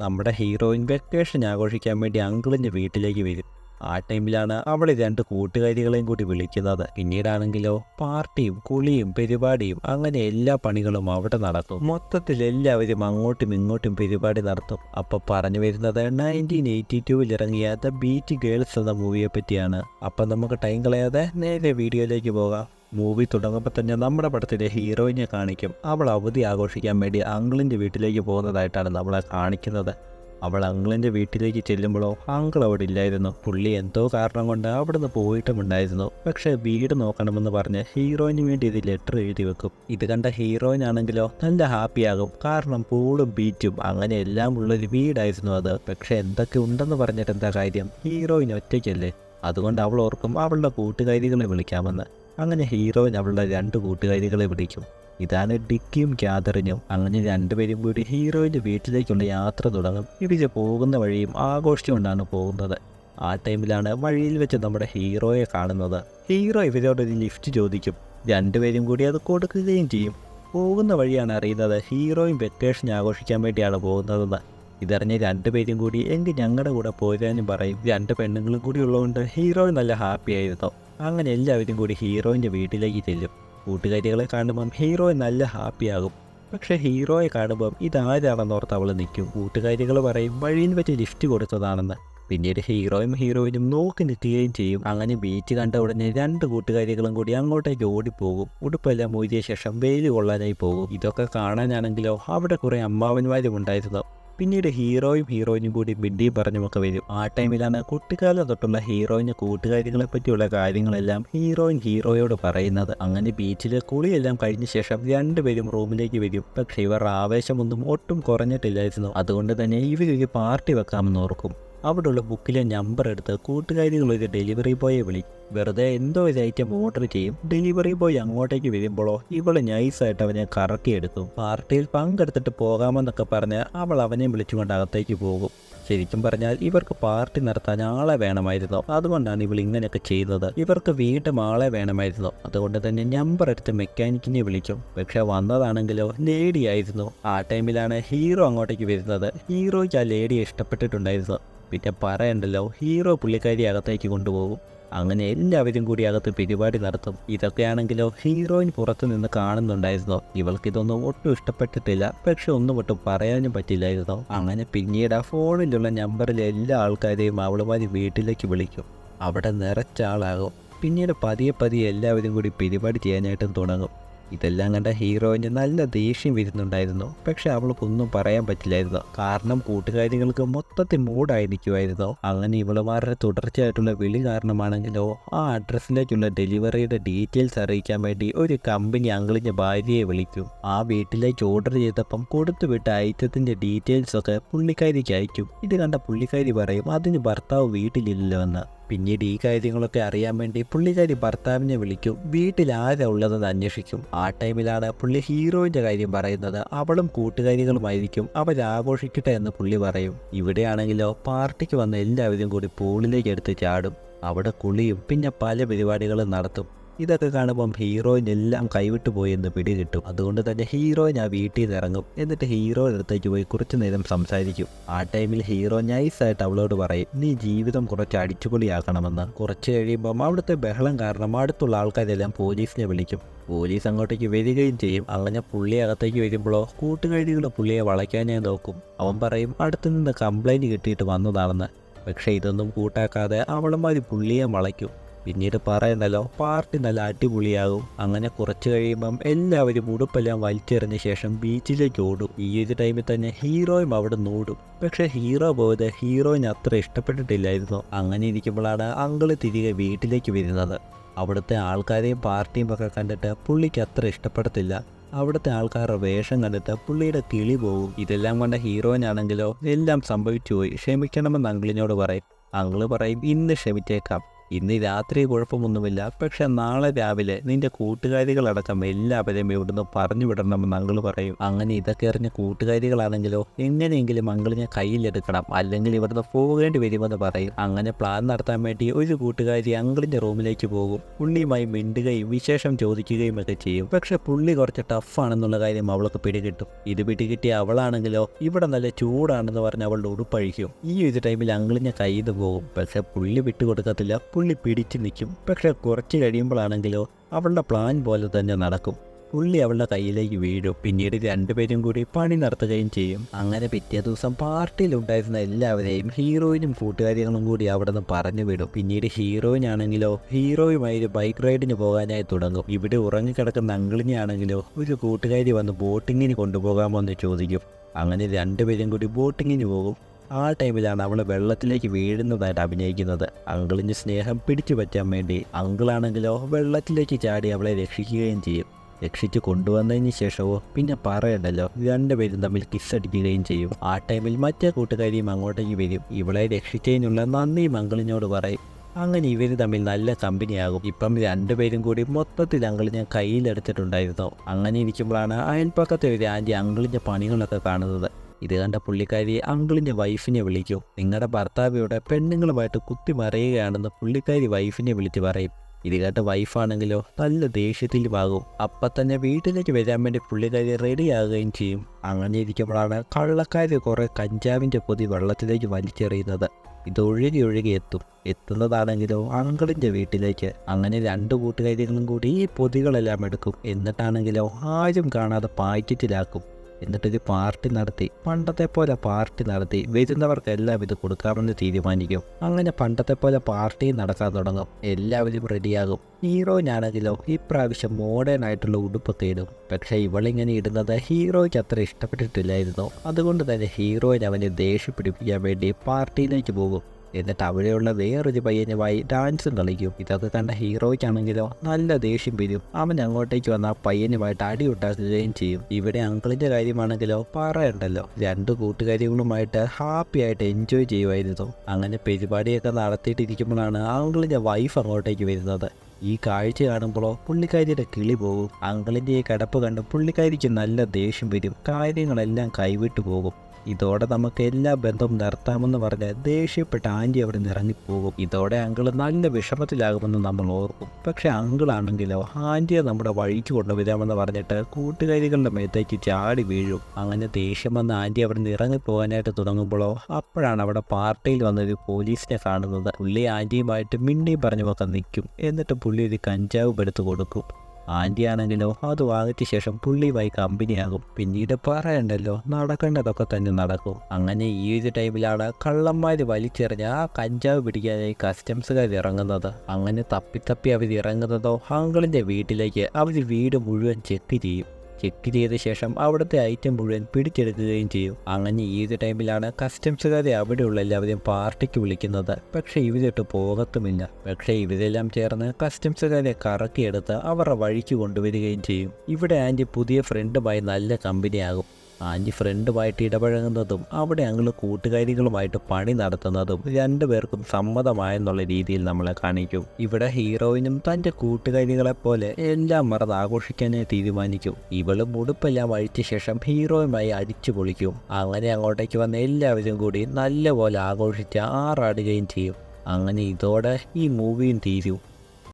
നമ്മുടെ heroine vacation ആഘോഷിക്കാൻ വേണ്ടി അങ്കിളിന്റെ വീട്ടിലേക്ക് വരും. ആ ടൈമിലാണ് അവൾ രണ്ട് കൂട്ടുകാരികളെയും കൂടി വിളിക്കുന്നത്. പിന്നീടാണെങ്കിലോ പാർട്ടിയും കുളിയും പരിപാടിയും അങ്ങനെ എല്ലാ പണികളും അവിടെ നടക്കും മൊത്തത്തിൽ എല്ലാവരും അങ്ങോട്ടും ഇങ്ങോട്ടും പരിപാടി നടത്തും. അപ്പോൾ പറഞ്ഞു വരുന്നത് നയന്റീൻ എയ്റ്റി ടൂവിൽ ഇറങ്ങിയ ദ ബീറ്റ് ഗേൾസ് എന്ന മൂവിയെ പറ്റിയാണ്. അപ്പം നമുക്ക് ടൈം കളയാതെ നേരെ വീഡിയോയിലേക്ക് പോകാം. മൂവി തുടങ്ങുമ്പോൾ തന്നെ നമ്മുടെ പടത്തിലെ ഹീറോയിനെ കാണിക്കും. അവൾ അവധി ആഘോഷിക്കാൻ വേണ്ടി അങ്കിളിന്റെ വീട്ടിലേക്ക് പോകുന്നതായിട്ടാണ് നമ്മളെ കാണിക്കുന്നത്. അവൾ അങ്കിളിന്റെ വീട്ടിലേക്ക് ചെല്ലുമ്പോഴോ അങ്കിൾ അവിടെ ഇല്ലായിരുന്നു. പുള്ളി എന്തോ കാരണം കൊണ്ട് അവിടുന്ന് പോയിട്ടുമുണ്ടായിരുന്നു. പക്ഷേ വീട് നോക്കണമെന്ന് പറഞ്ഞ് ഹീറോയിന് വേണ്ടി ഇത് ലെറ്റർ എഴുതി വെക്കും. ഇത് കണ്ട ഹീറോയിൻ ആണെങ്കിലോ നല്ല ഹാപ്പിയാകും. കാരണം പൂളും ബീറ്റും അങ്ങനെ എല്ലാം ഉള്ളൊരു വീടായിരുന്നു അത്. പക്ഷെ എന്തൊക്കെ ഉണ്ടെന്ന് പറഞ്ഞിട്ട് എന്താ കാര്യം? ഹീറോയിൻ ഒറ്റയ്ക്കല്ലേ? അതുകൊണ്ട് അവൾ ഓർക്കും അവളുടെ കൂട്ടുകാരികളെ വിളിക്കാമെന്ന്. അങ്ങനെ ഹീറോയിൻ അവളുടെ രണ്ട് കൂട്ടുകാരികളെ വിളിക്കും. ഇതാണ് ഡിക്കിയും ക്യാതറിനും അങ്ങനെ രണ്ടുപേരും കൂടി ഹീറോയിന്റെ വീട്ടിലേക്കുള്ള യാത്ര തുടങ്ങും. ഇടിച്ച് പോകുന്ന വഴിയും ആഘോഷിച്ചുകൊണ്ടാണ് പോകുന്നത്. ആ ടൈമിലാണ് വഴിയിൽ വെച്ച് നമ്മുടെ ഹീറോയെ കാണുന്നത്. ഹീറോ ഇവരോട് ഒരു ലിഫ്റ്റ് ചോദിക്കും. രണ്ടുപേരും കൂടി അത് കൊടുക്കുകയും ചെയ്യും. പോകുന്ന വഴിയാണ് അറിയുന്നത് ഹീറോയും വെക്കേഷൻ ആഘോഷിക്കാൻ വേണ്ടിയാണ് പോകുന്നതെന്ന്. ഇതറിഞ്ഞ് രണ്ടുപേരും കൂടി എങ്കിൽ ഞങ്ങളുടെ കൂടെ പോരാനും പറയും. രണ്ട് പെണ്ണുങ്ങളും കൂടി ഉള്ളതുകൊണ്ട് ഹീറോയും നല്ല ഹാപ്പി ആയിരുന്നു. അങ്ങനെ എല്ലാവരും കൂടി ഹീറോയിന്റെ വീട്ടിലേക്ക് ചെല്ലും. കൂട്ടുകാരികളെ കാണുമ്പം ഹീറോയെ നല്ല ഹാപ്പിയാകും. പക്ഷേ ഹീറോയെ കാണുമ്പം ഇതാരാണെന്ന് ഓർത്ത് അവൾ നിൽക്കും. കൂട്ടുകാരികൾ പറയും വഴിയിൽ വെച്ച് ലിഫ്റ്റ് കൊടുത്തതാണെന്ന്. പിന്നീട് ഹീറോയും ഹീറോയിനും നോക്കി നിൽക്കുകയും ചെയ്യും. അങ്ങനെ ബീച്ച് കണ്ട ഉടനെ രണ്ട് കൂട്ടുകാരികളും കൂടി അങ്ങോട്ടേക്ക് ഓടിപ്പോകും. ഉടുപ്പെല്ലാം ഊരിയ ശേഷം വെയിൽ കൊള്ളാനായി പോകും. ഇതൊക്കെ കാണാനാണെങ്കിലോ അവിടെ കുറേ അമ്മാവന്മാരും ഉണ്ടായിരുന്നു. പിന്നീട് ഹീറോയും ഹീറോയിനും കൂടി ബിഡി പറഞ്ഞുമൊക്കെ വരും. ആ ടൈമിലാണ് കുട്ടിക്കാലം തൊട്ടുള്ള ഹീറോയിന്റെ കൂട്ടുകാരികളെ പറ്റിയുള്ള കാര്യങ്ങളെല്ലാം ഹീറോയിൻ ഹീറോയോട് പറയുന്നത്. അങ്ങനെ ബീച്ചിൽ കുളിയെല്ലാം കഴിഞ്ഞ ശേഷം രണ്ടുപേരും റൂമിലേക്ക് വരും. പക്ഷേ ഇവർ ആവേശമൊന്നും ഒട്ടും കുറഞ്ഞിട്ടില്ലായിരുന്നു. അതുകൊണ്ട് തന്നെ ഇവരൊരു പാർട്ടി വെക്കാമെന്ന് ഓർക്കും. അവിടെയുള്ള ബുക്കിലെ നമ്പർ എടുത്ത് കൂട്ടുകാരി ഒരു ഡെലിവറി ബോയെ വിളി. വെറുതെ എന്തോ ഒരു ഐറ്റം ഓർഡർ ചെയ്യും. ഡെലിവറി ബോയ് അങ്ങോട്ടേക്ക് വരുമ്പോഴോ ഇവൾ നൈസായിട്ട് അവനെ കറക്കിയെടുക്കും പാർട്ടിയിൽ പങ്കെടുത്തിട്ട് പോകാമെന്നൊക്കെ പറഞ്ഞ് അവൾ അവനെ വിളിച്ചുകൊണ്ട് അകത്തേക്ക് പോകും. ശരിക്കും പറഞ്ഞാൽ ഇവർക്ക് പാർട്ടി നടത്താൻ ആളെ വേണമായിരുന്നു. അതുകൊണ്ടാണ് ഇവൾ ഇങ്ങനെയൊക്കെ ചെയ്തത്. ഇവർക്ക് വീണ്ടും ആളെ വേണമായിരുന്നു. അതുകൊണ്ട് തന്നെ നമ്പർ എടുത്ത് മെക്കാനിക്കിനെ വിളിക്കും പക്ഷെ വന്നതാണെങ്കിലോ ലേഡിയായിരുന്നു ആ ടൈമിലാണ് ഹീറോ അങ്ങോട്ടേക്ക് വരുന്നത്. ഹീറോയ്ക്ക് ആ ലേഡിയെ ഇഷ്ടപ്പെട്ടിട്ടുണ്ടായിരുന്നു. പിന്നെ പറയണ്ടല്ലോ ഹീറോ പുള്ളിക്കാരി അകത്തേക്ക് കൊണ്ടുപോകും. അങ്ങനെ എല്ലാവരും കൂടി അകത്ത് പരിപാടി നടത്തും. ഇതൊക്കെയാണെങ്കിലോ ഹീറോയിൻ പുറത്തു നിന്ന് കാണുന്നുണ്ടായിരുന്നു? ഇവൾക്കിതൊന്നും ഒട്ടും ഇഷ്ടപ്പെട്ടിട്ടില്ല. പക്ഷെ ഒന്നും ഒട്ടും പറയാനും പറ്റില്ലായിരുന്നു? അങ്ങനെ പിന്നീട് ആ ഫോണിലുള്ള നമ്പറിലെ എല്ലാ ആൾക്കാരെയും അവളുമാരി വീട്ടിലേക്ക് വിളിക്കും. അവിടെ നിറച്ച ആളാകും. പിന്നീട് പതിയെ പതിയെ എല്ലാവരും കൂടി പരിപാടി ചെയ്യാനായിട്ടും തുടങ്ങും. ഇതെല്ലാം കണ്ട ഹീറോയിന് നല്ല ദേഷ്യം വരുന്നുണ്ടായിരുന്നു. പക്ഷെ അവൾക്കൊന്നും പറയാൻ പറ്റില്ലായിരുന്നു. കാരണം കൂട്ടുകാരികൾക്ക് മൊത്തത്തിൽ മൂടായിരിക്കുമായിരുന്നു അങ്ങനെ ഇവളുമാരുടെ തുടർച്ചയായിട്ടുള്ള വിളി കാരണമാണെങ്കിലോ ആ അഡ്രസ്സിലേക്കുള്ള ഡെലിവറിയുടെ ഡീറ്റെയിൽസ് അറിയിക്കാൻ വേണ്ടി ഒരു കമ്പനി അങ്കിളിന്റെ ഭാര്യയെ വിളിക്കും. ആ വീട്ടിലേക്ക് ഓർഡർ ചെയ്തപ്പം കൊടുത്തുവിട്ട ഐറ്റത്തിന്റെ ഡീറ്റെയിൽസ് ഒക്കെ പുള്ളിക്കാരിക്ക് അയക്കും. ഇത് കണ്ട പുള്ളിക്കാരി പറയും അതിന് ഭർത്താവ് വീട്ടിലില്ലല്ലോ എന്ന്. പിന്നീട് ഈ കാര്യങ്ങളൊക്കെ അറിയാൻ വേണ്ടി പുള്ളിക്കാരി ഭർത്താവിനെ വിളിക്കും. വീട്ടിൽ ഉള്ളതെന്ന് അന്വേഷിക്കും. ആ ടൈമിലാണ് പുള്ളി ഹീറോയിന്റെ കാര്യം പറയുന്നത്. അവളും കൂട്ടുകാരികളുമായിരിക്കും. അവരാഘോഷിക്കട്ടെ എന്ന് പുള്ളി പറയും. ഇവിടെയാണെങ്കിലോ പാർട്ടിക്ക് വന്ന എല്ലാവരും കൂടി പൂളിലേക്ക് എടുത്ത് ചാടും. അവിടെ കുളിയും പിന്നെ പല പരിപാടികളും നടത്തും. ഇതൊക്കെ കാണുമ്പം ഹീറോയിൻ എല്ലാം കൈവിട്ടു പോയെന്ന് പിടികിട്ടും അതുകൊണ്ട് തന്നെ ഹീറോയിൻ ആ വീട്ടിൽ നിന്ന് ഇറങ്ങും എന്നിട്ട് ഹീറോയുടെ അടുത്തേക്ക് പോയി കുറച്ചു നേരം സംസാരിക്കും. ആ ടൈമിൽ ഹീറോ നൈസായിട്ട് അവളോട് പറയും നീ ജീവിതം കുറച്ച് അടിച്ചുപൊളിയാക്കണമെന്ന്. കുറച്ച് കഴിയുമ്പം അവിടുത്തെ ബഹളം കാരണം അടുത്തുള്ള ആൾക്കാരെല്ലാം പോലീസിനെ വിളിക്കും. പോലീസ് അങ്ങോട്ടേക്ക് വരികയും ചെയ്യും. അങ്ങനെ പുള്ളി അകത്തേക്ക് വരുമ്പോഴോ കൂട്ടുകാരികൾ പുള്ളിയെ വളയ്ക്കാനേ നോക്കും. അവൻ പറയും അടുത്തു നിന്ന് കംപ്ലൈന്റ് കിട്ടിയിട്ട് വന്നതാണെന്ന്. പക്ഷേ ഇതൊന്നും കൂട്ടാക്കാതെ അവളുമാരി പുള്ളിയെ വളയ്ക്കും. പിന്നീട് പറയണ്ടല്ലോ പാർട്ടി നല്ല അടിപൊളിയാകും. അങ്ങനെ കുറച്ച് കഴിയുമ്പം എല്ലാവരും ഉടുപ്പെല്ലാം വലിച്ചെറിഞ്ഞ ശേഷം ബീച്ചിലേക്ക് ഓടും. ഈ ഒരു ടൈമിൽ തന്നെ ഹീറോയും അവിടെ നോടും. പക്ഷെ ഹീറോ പോയത് ഹീറോയിന് അത്ര ഇഷ്ടപ്പെട്ടിട്ടില്ലായിരുന്നു. അങ്ങനെ ഇരിക്കുമ്പോഴാണ് അങ്കിൾ തിരികെ വീട്ടിലേക്ക് വരുന്നത്. അവിടുത്തെ ആൾക്കാരെയും പാർട്ടിയും ഒക്കെ കണ്ടിട്ട് പുള്ളിക്ക് അത്ര ഇഷ്ടപ്പെടത്തില്ല. അവിടുത്തെ ആൾക്കാരുടെ വേഷം കണ്ടിട്ട് പുള്ളിയുടെ കിളി പോകും. ഇതെല്ലാം കണ്ട ഹീറോയിനാണെങ്കിലോ എല്ലാം സംഭവിച്ചു പോയി ക്ഷമിക്കണമെന്ന് അങ്കിളിനോട് പറയും. അങ്കിൾ പറയും ഇന്ന് ക്ഷമിച്ചേക്കാം. ഇന്ന് രാത്രി കുഴപ്പമൊന്നുമില്ല. പക്ഷെ നാളെ രാവിലെ നിന്റെ കൂട്ടുകാരികളടക്കം എല്ലാവരെയും ഇവിടുന്ന് പറഞ്ഞു വിടണമെന്ന് അങ്കിൾ പറയും. അങ്ങനെ ഇതൊക്കെ അറിഞ്ഞ കൂട്ടുകാരികളാണെങ്കിലോ എങ്ങനെയെങ്കിലും അങ്കിളിനെ കയ്യിലെടുക്കണം. അല്ലെങ്കിൽ ഇവിടുന്ന് പോകേണ്ടി വരുമെന്ന് പറയും. അങ്ങനെ പ്ലാൻ നടത്താൻ വേണ്ടി ഒരു കൂട്ടുകാരി അങ്കിളിന്റെ റൂമിലേക്ക് പോകും. പുള്ളിയുമായി മിണ്ടുകയും വിശേഷം ചോദിക്കുകയും ഒക്കെ ചെയ്യും. പക്ഷെ പുള്ളി കുറച്ച് ടഫാണെന്നുള്ള കാര്യം അവൾക്ക് പിടികിട്ടും. ഇത് പിടികിട്ടിയ അവളാണെങ്കിലോ ഇവിടെ നല്ല ചൂടാണെന്ന് പറഞ്ഞ് അവളുടെ ഉടുപ്പഴിക്കും. ഈ ഒരു ടൈമിൽ അങ്കിളിനെ കയ്യിൽ പോകും. പക്ഷെ പുള്ളി വിട്ടുകൊടുക്കത്തില്ല. പുള്ളി പിടിച്ചു നിൽക്കും. പക്ഷെ കുറച്ച് കഴിയുമ്പോഴാണെങ്കിലോ അവളുടെ പ്ലാൻ പോലെ തന്നെ നടക്കും. പുള്ളി അവളുടെ കയ്യിലേക്ക് വീഴും. പിന്നീട് രണ്ടുപേരും കൂടി പണി നടത്തുകയും ചെയ്യും. അങ്ങനെ പിറ്റേ ദിവസം പാർട്ടിയിലുണ്ടായിരുന്ന എല്ലാവരെയും ഹീറോയിനും കൂട്ടുകാരികളും കൂടി അവിടെ നിന്ന് പറഞ്ഞു വിടും. പിന്നീട് ഹീറോയിൻ ആണെങ്കിലോ ഹീറോയുമായി ഒരു ബൈക്ക് റൈഡിന് പോകാനായി തുടങ്ങും. ഇവിടെ ഉറങ്ങിക്കിടക്കുന്ന അങ്കിളിനെ ആണെങ്കിലോ ഒരു കൂട്ടുകാരി വന്ന് ബോട്ടിങ്ങിന് കൊണ്ടുപോകാമോ എന്ന് ചോദിക്കും. അങ്ങനെ രണ്ടുപേരും കൂടി ബോട്ടിങ്ങിന് പോകും. ആ ടൈമിലാണ് അവൾ വെള്ളത്തിലേക്ക് വീഴുന്നതായിട്ട് അഭിനയിക്കുന്നത്. അങ്കിളിന് സ്നേഹം പിടിച്ചു പറ്റാൻ വേണ്ടി അങ്കിളാണെങ്കിലോ വെള്ളത്തിലേക്ക് ചാടി അവളെ രക്ഷിക്കുകയും ചെയ്യും. രക്ഷിച്ച് കൊണ്ടുവന്നതിന് ശേഷമോ പിന്നെ പറയണ്ടല്ലോ രണ്ടുപേരും തമ്മിൽ കിസ് കിസ്സടിക്കുകയും ചെയ്യും. ആ ടൈമിൽ മറ്റേ കൂട്ടുകാരിയും അങ്ങോട്ടേക്ക് വരും. ഇവളെ രക്ഷിച്ചതിനുള്ള നന്ദി മംഗളിനോട് പറയും. അങ്ങനെ ഇവർ തമ്മിൽ നല്ല കമ്പനിയാകും. ഇപ്പം രണ്ടുപേരും കൂടി മൊത്തത്തിൽ അങ്കിളിനെ കയ്യിലെടുത്തിട്ടുണ്ടായിരുന്നു. അങ്ങനെ ഇരിക്കുമ്പോഴാണ് അയൽപ്പക്കത്തെ ഒരു ആന്റി അങ്കിളിന്റെ പണികളൊക്കെ കാണുന്നത്. ഇത് കണ്ട പുള്ളിക്കാരി അങ്കിളിന്റെ വൈഫിനെ വിളിക്കൂ. നിങ്ങളുടെ ഭർത്താവ് ഇവിടെ പെണ്ണുങ്ങളുമായിട്ട് കുത്തി മറിയുകയാണെന്ന് പുള്ളിക്കാരി വൈഫിനെ വിളിച്ച് പറയും. ഇത് കേട്ട വൈഫാണെങ്കിലോ നല്ല ദേഷ്യത്തിൽ ദേഷ്യത്തിലുമാകും. അപ്പൊ തന്നെ വീട്ടിലേക്ക് വരാൻ വേണ്ടി പുള്ളിക്കാരി റെഡിയാകുകയും ചെയ്യും. അങ്ങനെ ഇരിക്കുമ്പോഴാണ് കള്ളക്കാരി കുറേ കഞ്ചാവിന്റെ പൊതി വെള്ളത്തിലേക്ക് വലിച്ചെറിയുന്നത്. ഇത് ഒഴുകി ഒഴുകി എത്തും. എത്തുന്നതാണെങ്കിലോ അങ്കിളിന്റെ വീട്ടിലേക്ക്. അങ്ങനെ രണ്ട് കൂട്ടുകാരികളും കൂടി ഈ പൊതികളെല്ലാം എടുക്കും. എന്നിട്ടാണെങ്കിലോ ആരും കാണാതെ പാക്കറ്റിലാക്കും എന്നിട്ടൊരു പാർട്ടി നടത്തി പണ്ടത്തെ പോലെ പാർട്ടി നടത്തി വരുന്നവർക്കെല്ലാം ഇത് കൊടുക്കാമെന്ന് തീരുമാനിക്കും. അങ്ങനെ പണ്ടത്തെ പോലെ പാർട്ടി നടക്കാൻ തുടങ്ങും. എല്ലാവരും റെഡിയാകും ഹീറോയിനാണെങ്കിലോ ഇപ്രാവശ്യം മോഡേൺ ആയിട്ടുള്ള ഉടുപ്പൊക്കെ ഇടും പക്ഷെ ഇവളിങ്ങനെ ഇടുന്നത് ഹീറോയ്ക്ക് അത്ര ഇഷ്ടപ്പെട്ടിട്ടില്ലായിരുന്നു. അതുകൊണ്ട് തന്നെ ഹീറോയിൻ അവനെ ദേഷ്യം വേണ്ടി പാർട്ടിയിലേക്ക് പോകും. എന്നിട്ട് അവിടെയുള്ള വേറൊരു പയ്യനുമായി ഡാൻസും കളിക്കും. ഇതൊക്കെ കണ്ട ഹീറോയ്ക്കാണെങ്കിലോ നല്ല ദേഷ്യം വരും അവൻ അങ്ങോട്ടേക്ക് വന്ന ആ പയ്യനുമായിട്ട് അടി ഉണ്ടാക്കുകയും ചെയ്യും. ഇവിടെ അങ്കിളിന്റെ കാര്യമാണെങ്കിലോ പറയണ്ടല്ലോ. രണ്ട് കൂട്ടുകാരികളുമായിട്ട് ഹാപ്പി ആയിട്ട് എൻജോയ് ചെയ്യുമായിരുന്നു. അങ്ങനെ പരിപാടിയൊക്കെ നടത്തിയിട്ടിരിക്കുമ്പോഴാണ് അങ്കിളിന്റെ വൈഫ് അങ്ങോട്ടേക്ക് വരുന്നത്. ഈ കാഴ്ച കാണുമ്പോഴോ പുള്ളിക്കാരിയുടെ കിളി പോകും. അങ്കിളിന്റെ ഈ കിടപ്പ് കണ്ട് പുള്ളിക്കാരിക്ക് നല്ല ദേഷ്യം വരും. കാര്യങ്ങളെല്ലാം കൈവിട്ടു പോകും. ഇതോടെ നമുക്ക് എല്ലാ ബന്ധവും നിർത്താമെന്ന് പറഞ്ഞ് ദേഷ്യപ്പെട്ട ആന്റി അവിടെ നിന്ന് ഇറങ്ങിപ്പോകും. ഇതോടെ അങ്കിൾ നല്ല വിഷമത്തിലാകുമെന്ന് നമ്മൾ ഓർക്കും. പക്ഷേ അങ്കിളാണെങ്കിലോ ആന്റിയെ നമ്മുടെ വഴിക്ക് കൊണ്ടുവരാമെന്ന് പറഞ്ഞിട്ട് കൂട്ടുകാരികളുടെ മേത്തേക്ക് ചാടി വീഴും. അങ്ങനെ ദേഷ്യം വന്ന് ആന്റി അവിടെ നിന്ന് ഇറങ്ങിപ്പോകാനായിട്ട് തുടങ്ങുമ്പോഴോ അപ്പോഴാണ് അവിടെ പാർട്ടിയിൽ വന്നൊരു പോലീസിനെ കാണുന്നത്. പുള്ളി ആന്റിയുമായിട്ട് മിണ്ടി പറഞ്ഞു വെക്കാൻ നിൽക്കും. എന്നിട്ട് പുള്ളി ഒരു കഞ്ചാവ് എടുത്ത് കൊടുക്കും. ആന്റി ആണെങ്കിലോ അത് വാങ്ങിച്ച ശേഷം വൈ കമ്പനിയാകും. പിന്നീട് പറയണ്ടല്ലോ നടക്കേണ്ടതൊക്കെ തന്നെ നടക്കും. അങ്ങനെ ഈ ഒരു ടൈമിലാണ് കള്ളന്മാർ വലിച്ചെറിഞ്ഞ ആ കഞ്ചാവ് പിടിക്കാനായി കസ്റ്റംസുകാർ ഇറങ്ങുന്നത്. അങ്ങനെ തപ്പി തപ്പി അവർ ഇറങ്ങുന്നതോ അങ്കിളിന്റെ വീട്ടിലേക്ക് അവർ വീട് മുഴുവൻ ചെക്ക് ചെയ്യും. ചെക്ക് ചെയ്ത ശേഷം അവിടുത്തെ ഐറ്റം മുഴുവൻ പിടിച്ചെടുക്കുകയും ചെയ്യും. അങ്ങനെ ഏത് ടൈമിലാണ് കസ്റ്റംസുകാരെ അവിടെയുള്ള എല്ലാവരെയും പാർട്ടിക്ക് വിളിക്കുന്നത്? പക്ഷേ ഇവരിട്ട് പോകത്തുമില്ല. പക്ഷേ ഇവരെല്ലാം ചേർന്ന് കസ്റ്റംസുകാരെ കറക്കിയെടുത്ത് അവരുടെ വഴിക്ക് കൊണ്ടുവരികയും ചെയ്യും. ഇവിടെ ആന്റി പുതിയ ഫ്രണ്ടുമായി നല്ല കമ്പനിയാകും ആന്റി ഫ്രണ്ടുമായിട്ട് ഇടപഴകുന്നതും അവിടെ ഞങ്ങൾ കൂട്ടുകാരികളുമായിട്ട് പണി നടത്തുന്നതും രണ്ടുപേർക്കും സമ്മതമായെന്നുള്ള രീതിയിൽ നമ്മളെ കാണിക്കും. ഇവിടെ ഹീറോയിനും തന്റെ കൂട്ടുകാരികളെ പോലെ എല്ലാം മറന്ന് ആഘോഷിക്കാനേ തീരുമാനിക്കും. ഇവളും ഉടുപ്പെല്ലാം അഴിച്ച ശേഷം ഹീറോയുമായി അടിച്ചു പൊളിക്കും. അങ്ങനെ അങ്ങോട്ടേക്ക് വന്ന എല്ലാവരും കൂടി നല്ലപോലെ ആഘോഷിച്ച് ആറാടുകയും ചെയ്യും. അങ്ങനെ ഇതോടെ ഈ മൂവിയും തീരും.